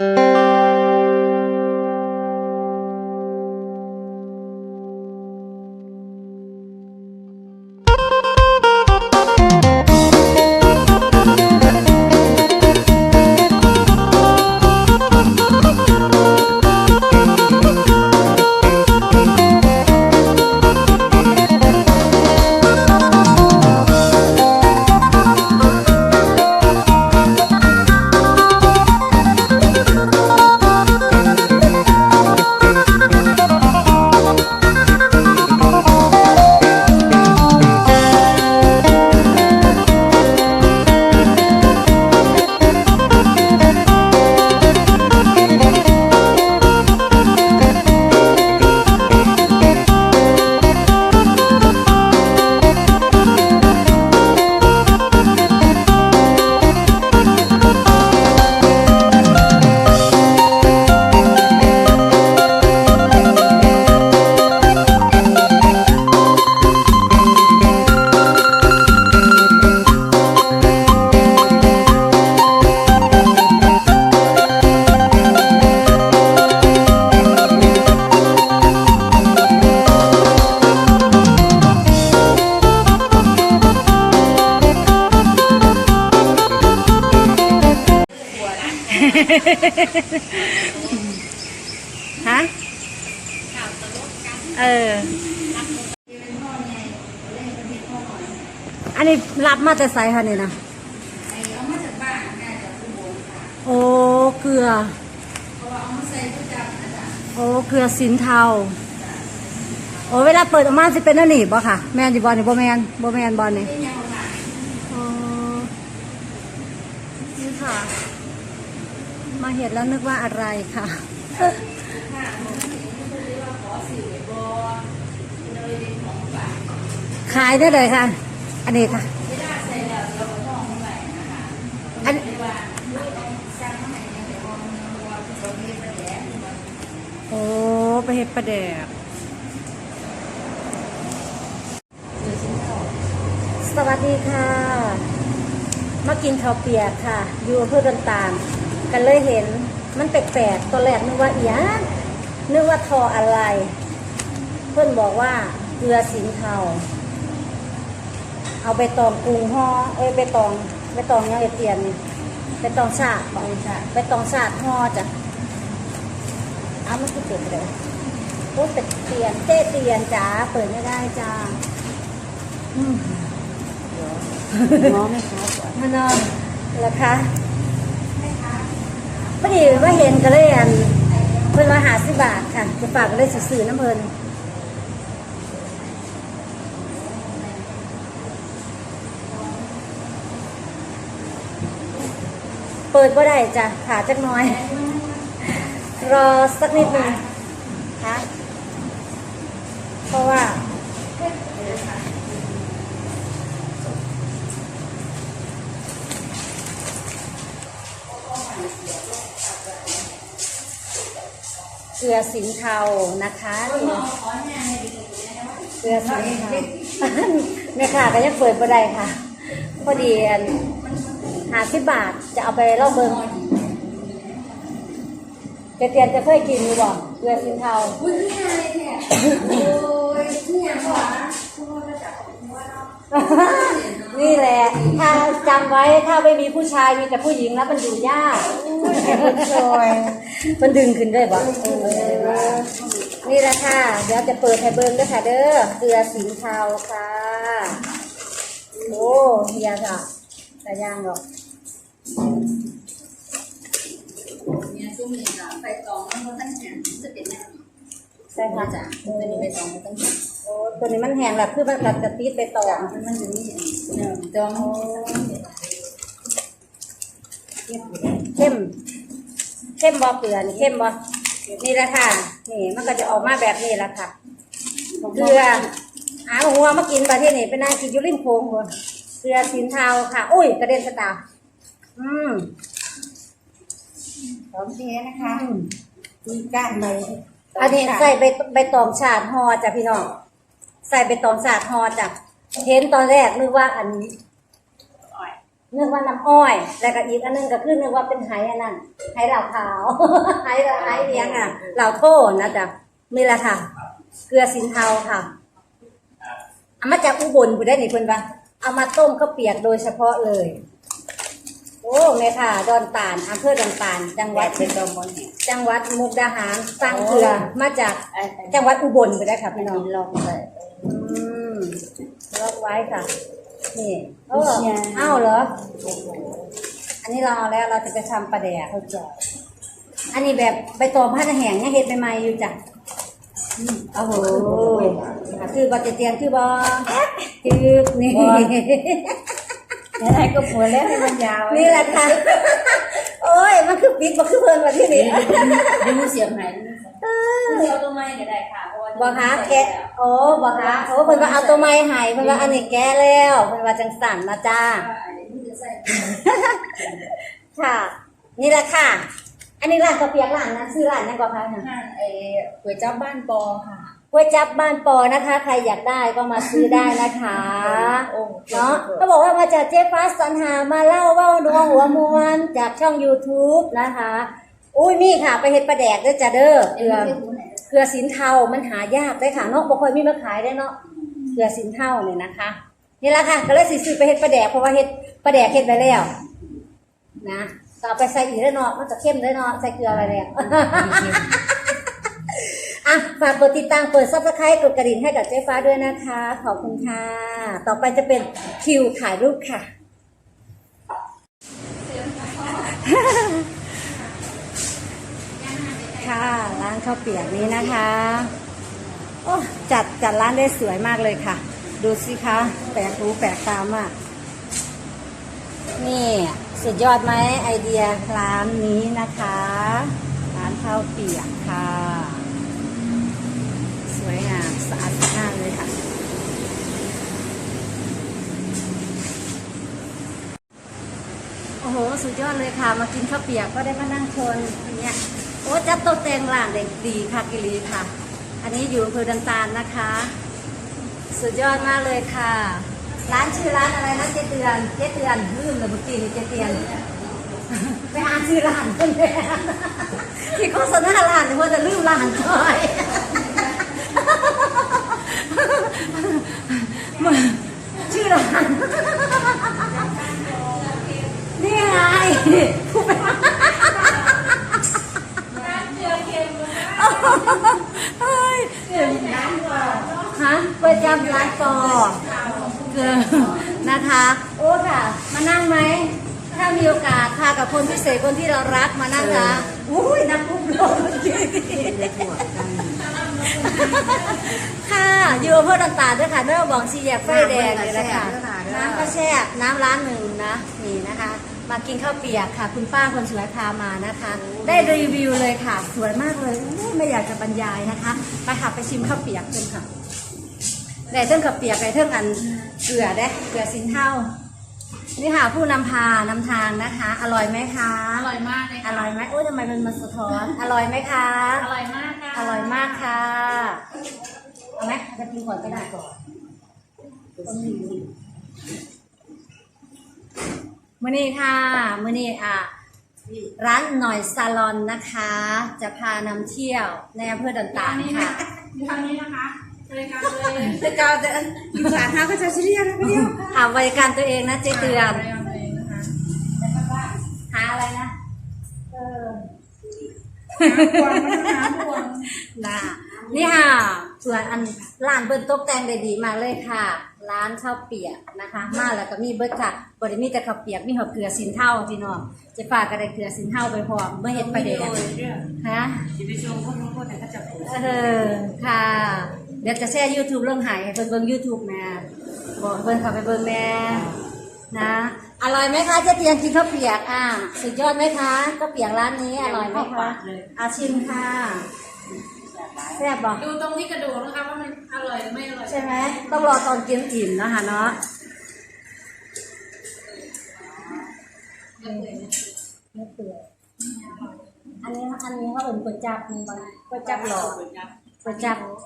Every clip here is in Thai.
Música ฮะเออ อันนี้รับมาแต่ไซค่ะนี่นะโอ้เกลือโอ้เกลือสินเทาโอ้เวลาเปิดออกมาสิเป็นอันนี้บ่ค่ะ แมนอยู่บ่นี่บ่แมนบ่แมนบ่นี่อ๋อนี่ค่ะ มาเห็นแล้วนึกว่าอะไรค่ะขายได้เลยค่ะ อันนี้ค่ะอันโอ้ไปเห็ดประแดกสวัสดีค่ะ มากินข้าวเปียกค่ะ อยู่อำเภอกันตาม กันเลยเห็นมันแปลกๆตอนแรกนึกว่าอีหยังนึกว่าทออะไร เพื่อนบอกว่าเกลือสินเทาเอาไปตองกรุงห่อเอ้ยไปตองไปตองยังไอเตียนนี่ไปตองชาติบอกไปตองชาติห่อจ้ะเอามันคือเปิดเลยโอ้เป็ดเตียนเต้เตียนจ้าเปิดไม่ได้จ้าอืมง้อไหมคะมานอนเหรอคะ พอดีว่าเห็นก็เลยอันเพิ่นมาหาสิบาทค่ะจะฝากก็เลยสื่อๆน้ำเพิ่นเปิดก็ได้จ้ะขาจักน้อย รอสักนิดหนึงค่ะเพราะว่า เกลือสินเทานะคะเกลือสินเทาแม่ค่ะก็ยังเปิดบ่ได้ค่ะ พอดีอันหาสิบบาทจะเอาไปเล่าเบิงเจเตียนจะเคยกินอยู่บ่เกลือสินเทาคุณที่ไงเนี่ยโอ้ยที่ยังวานคุณว่ามาจากของคุณว่าเนาะ นี่แหละ ถ้าจำไว้ถ้าไม่มีผู้ชายมีแต่ผู้หญิงแล้วมันอยู่ยากมันดึงขึ้นได้บ่เออนี่แหละค่ะ เดี๋ยวจะเปิดให้เบิ้งด้วยค่ะเด้อ เกลือสินเทาค่ะ โอ้เฮียจ้ะแต่ย่างหรอกเนี่ยช่วงนี้ค่ะไปตองมันก็ตั้งแขนจะเป็นแน่ใช่ค่ะจ้ะตัวนี้ไปตองมันตั้งแขนโอ้ตัวนี้มันแห้งแล้วคือมันกัดกระติดไปต่อมันมันอยู่นี่ เนี่ยแต่ว่ามันเข้มเข้มบ่เกลือนี่เข้มบ่นี่แหละค่ะ นี่มันก็จะออกมาแบบนี้แหละค่ะ เกลือหาหัวมากินประเทศนี้เป็นนางกินอยูริมโค้งหัวเกลือสินเทาค่ะ อุ้ยกระเด็นสตาร์อืมพร้อมเทนะคะมีก้านใบอันนี้ใส่ใบใบตองฉาดห่อจ้ะพี่น้อง ใส่ใบตองฉาดห่อจ้ะ เห็นตอนแรกนึกว่าอันนึกว่าน้ำอ้อย แล้วก็อีกอันนึงก็คือนึกว่าเป็นไหอันนั้นไหเหล่าขาวไหเหล่าไหเลี้ยงอะเหล่าโทษนะจ๊ะนี่แหละค่ะ เกลือสินเทาค่ะเอามาจากอุบลผู้ได้นี่เพิ่นปะเอามาต้มข้าวเปียกโดยเฉพาะเลย โอ้แม่ค่ะ ดอนตาลอำเภอดอนตาล จังหวัดเป็นตัวมนต์จังหวัดมุกดาหารสั่งเกลือมาจากจังหวัดอุบลไปได้ค่ะพี่น้องลองเลยอืมล็อก ไว้ค่ะ นี่เออใช่เอ้าเหรอ อันนี้เราเอาแล้วเราจะไปทำปลาแดกเข้าใจอันนี้แบบใบตองผ้าแห้งเนี่ยเฮ็ดใหม่ๆอยู่จ้ะอืมโอ้โหคือบอจะเตียงคือบอคือนี่อะไรก็หัวแล้วให้มันยาว นี่แหละค่ะโอ้ย มันคือปิดมันคือเพลินมาที่นี่ดูเสียงไหนเสียงตัวไม้ก็ได้ค่ะเพราะว่าบอกหาแกะโอ้บอกหาโอ้เพิ่นว่าเอาตัวไม้ใหายเพิ่นว่าอันนี้แกะแล้วเพิ่นว่าจังสั่นนะจ้าค่ะ นี่แหละค่ะ อันนี้ร้านกาแฟร้านนั้นชื่อร้านนั่นก็คะเนี่ยห้างไอ้ก๋วยจั๊บบ้านปอค่ะ ก๋วยจับบ้านปอนะคะ ใครอยากได้ก็มาซื้อได้นะคะโอ้เนาะก็บอกว่ามาจากเจ๊ฟ้าสันหามาเล่าเว้านัวหัวมวนจากช่อง YouTube นะคะ อุ้ยนี่ค่ะ ไปเฮ็ดปลาแดกเด้อจ้าเด้อเกลือเกลือสินเทามันหายากได้อค่ะเนาะบ่ค่อยมีมาขายได้อเนาะเกลือสินเทาเนี่ยนะคะนี่แหละค่ะก็เลยสิซื้อไปเฮ็ดปลาแดกเพราะว่าเฮ็ดปลาแดกเฮ็ดไปแล้วนะก็เอาไปใส่อีกแล้วเนาะมันจะเข้มได้เนาะใส่เกลือไปแล้ว อะฝากกดติดตามเปิดซับสไครต์กดกระดิ่งให้กับเจ๊ฟ้าด้วยนะคะ ขอบคุณค่ะ ต่อไปจะเป็นคิวถ่ายรูปค่ะ ค่ะร้านข้าวเปียกนี้นะคะ โอ้จัดจัดร้านได้สวยมากเลยค่ะ ดูสิคะแปลกหูแปลกตามากนี่สุดยอดไหมไอเดียร้านนี้นะคะ ร้านข้าวเปียกค่ะ สะอาดสะอานเลยค่ะ โอ้โห สุดยอดเลยค่ะ มากินข้าวเปียกก็ได้มานั่งชนอย่างเงี้ย โอ้จัดโตเตงหลานเด็กดีค่ะกิลีค่ะ อันนี้อยู่อำเภอดันตาลนะคะ สุดยอดมากเลยค่ะ ร้านชื่อร้านอะไรนะเจเตือนเจเตือนลืมเลยเมื่อกี้เจเตือนไปอ่านชื่อร้านคนแรกที่โฆษณาร้านว่าจะลืมร้านจอย ชื่อร้านนี่ไงผู้ไปเฮ้ยฮะเปิดจำร้านปอเกินนะคะ โอ้ค่ะ มานั่งไหม ถ้ามีโอกาสพากับคนพิเศษคนที่เรารักมานั่งนะอุ้ยนักปุ๊บลง ค่ะ อยู่อำเภอต่างๆด้วยค่ะไม่ว่าบอกซีแยกไฟแดงเลยนะคะน้ำก็แช่น้ำร้านหนึ่งนะนี่นะคะ มากินข้าวเปียกค่ะ คุณป้าคนสวยพามานะคะ ได้รีวิวเลยค่ะ สวยมากเลยอุ๊ยไม่อยากจะบรรยายนะคะไปค่ะไปชิมข้าวเปียกกันค่ะได้เท่งข้าวเปียกได้เท่งอันเกลือได้เกลือสินเท่า นี่ค่ะผู้นำพานำทางนะคะ อร่อยไหมคะ อร่อยมากเลยอค่ะร่อยไหมโอ้ยทำไมมันมาสะท้อน อร่อยไหมคะ อร่อยมากค่ะอร่อยมากค่ะ เอาไหมจะกินก่อนก็ได้ก่อนมื่อนี้ค่ะมื่อนี้อะร้านหน่อยซาลอนนะคะ จะพานำเที่ยวในอำเภอดันตาลค่ะ ทางนี้นะคะ เลยกันเลยจะกาวจะอีสานฮะก็จะเชียร์นะพี่หาบริการตัวเองนะเจ๊เตือนหาอะไรนะเออพวงนะคะพวงนี่ค่ะส่วนอันร้านเบิ้ลตกแต่งได้ดีมากเลยค่ะ ร้านข้าวเปียกนะคะ มาแล้วก็มีเบิ้ลค่ะบริมีแต่ข้าวเปียกมีหัวเกลือสินเท่าพี่น้องเจะฝากก็ไดเกลือสินเท่าไปพร้อมเมื่อเห็ดประเดี๋ยวฮะจะไปชมพวกน้องพวกแต่ก็จะเออค่ะเดี๋ยวจะแชร์ YouTube ลงใหายให้เพิ่นเบิ่ง YouTube แม่บอกให้เพิ่นเข้าไปเบิ่งแม่นะ อร่อยไหมคะเจ๊เตียงกินข้าวเปียกอะสุดยอดไหมคะข้าวเปียกร้านนี้อร่อยไหมคะอาชิมค่ะแซ่บบอกดูตรงที่กระดูกนะคะว่ามันอร่อยหรือไม่อร่อยใช่ไหมต้องรอตอนกินอิ่มนะคะเนาะไม่เปื่อยอันนี้อันนี้เขาเป็นก๋วยจับมีบางก๋วยจับหลอด ก๋วยจับ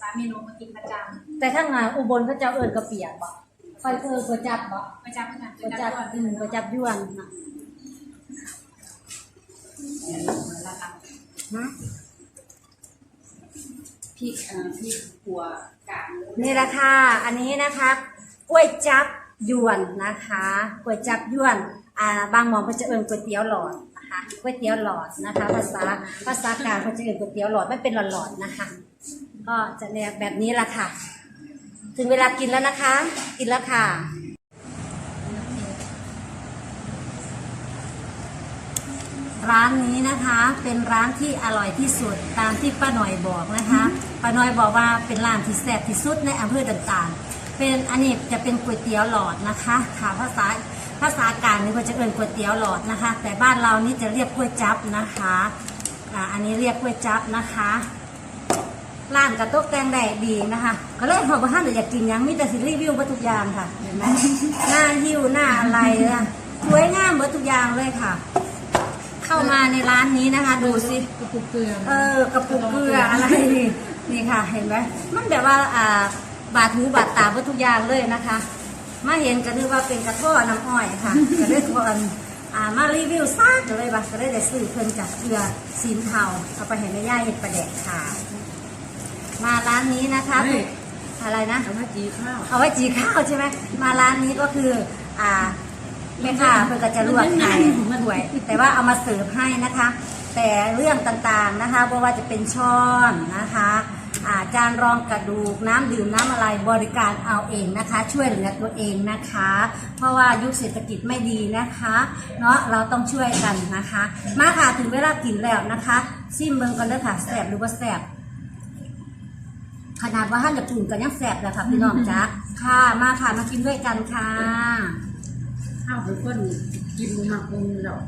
สามีหนูมากินประจแต่ถ้างานอุบลเขาจะเอิญกระเปียกบอกำไฟเออก๋วยจับบ่ประจับกันก๋วยจับอืมก๋วยจับยวนน่ะฮะพริกเอ่อพริกหัวกากนี่แหละค่ะอันนี้นะคะกล้วยจับยวนนะคะกล้วยจับยวนอ่าบางหมองเขาจะเอิ้นก๋วยเตี๋ยวหลอดนะคะก๋วยเตี๋ยวหลอดนะคะ ภาษาภาษากลางเขาจะเอิ้นก๋วยเตี๋ยวหลอดไม่เป็นหลอดๆนะคะ ก็จะเนี่ยแบบนี้ละค่ะ ถึงเวลากินแล้วนะคะ กินแล้วค่ะร้านนี้นะคะเป็นร้านที่อร่อยที่สุดตามที่ป้าหน่อยบอกนะคะป้าหน่อยบอกว่าเป็นร้านที่แซ่บที่สุดในอำเภอต่างๆ เป็นอันนี้จะเป็นก๋วยเตี๋ยวหลอดนะคะค่ะภาษาภาษากลางนี่เขาจะเอ่นก๋วยเตี๋ยวหลอดนะคะ แต่บ้านเรานี่จะเรียกก๋วยจับนะคะอ่าอันนี้เรียกก๋วยจับนะคะ ร้านกระโต๊ะแกงแดดดีนะคะ ก็เลยเขาบอกว่าอยากกินหยังมีแต่สิรีวิวมาทุกอย่างค่ะเห็นไหมหน้าหิวหน้าอะไรนะสวยงามหมดทุกอย่างเลยค่ะ เข้ามาในร้านนี้นะคะ ดูสิกระปุกเกลือเออกระปุกเกลืออะไรนี่นี่ค่ะ เห็นไหมมันแบบว่าอ่าบาดหูบาดตาเพื่ทุกอย่างเลยนะคะ มาเห็นก็นึกว่าเป็นกระท่อน้ำอ้อยค่ะก็เลยทอนอ่ามารีวิวซากก็เลยบัก็เลยได้ซื้อเพิ่นจากเกลือซีนเทาเอาไปเห็นแม่ย่าเห็ดประแดกค่ะ มาร้านนี้นะคะอะไรนะ เอามาจีข้าว เอาไว้จีข้าวใช่ไหมมาร้านนี้ก็คือ อ่าแม่ค้าเพื่อก็จะลวกไข่มาด้วย แต่ว่าเอามาเสิร์ฟให้นะคะ แต่เรื่องต่างๆนะคะเพราะว่าจะเป็นช้อนนะคะอาจานรองกระดูกน้ำดื่มน้ำอะไรบริการเอาเองนะคะ ช่วยเหลือตัวเองนะคะ เพราะว่ายุคเศรษฐกิจไม่ดีนะคะเนาะเราต้องช่วยกันนะคะ มาค่ะถึงเวลากินแล้วนะคะซิมเบิงกันเลยค่ะแสบหรือว่าแสบ ขนาดว่าท่านจะปรุงกันยังแสบเลยค่ะพี่น้องจ๊ะค่ะมาค่ะมากินด้วยกันค่ะ ข้าวเป็นคนกินหมักเป็นหรอก